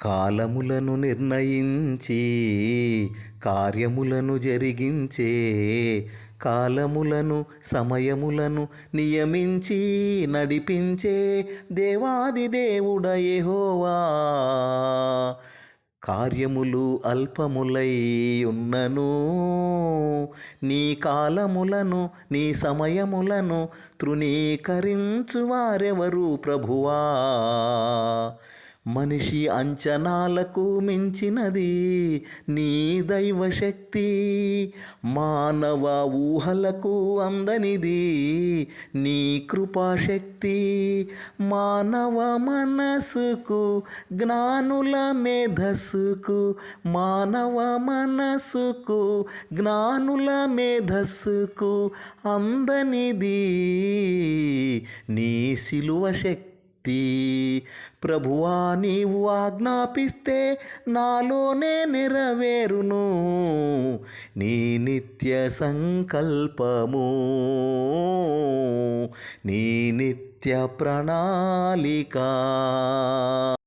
కాలములను నిర్ణయించి కార్యములను జరిగించే కాలములను సమయములను నియమించి నడిపించే దేవాది దేవుడయహోవా కార్యములు అల్పములై ఉన్నను నీ కాలములను నీ సమయములను తృణీకరించు వారెవరు ప్రభువా? మనిషి అంచనాలకు మించినది నీ దైవశక్తి. మానవ ఊహలకు అందనిది నీ కృపాశక్తి. మానవ మనసుకు జ్ఞానుల మేధస్సుకు మానవ మనసుకు జ్ఞానుల మేధస్సుకు అందనిది. నీ సిలువ శక్తి శక్తి. ప్రభువా నీవు ఆజ్ఞాపిస్తే నాలోనే నెరవేరును. నీ నిత్య సంకల్పము. నీ నిత్య ప్రణాళిక.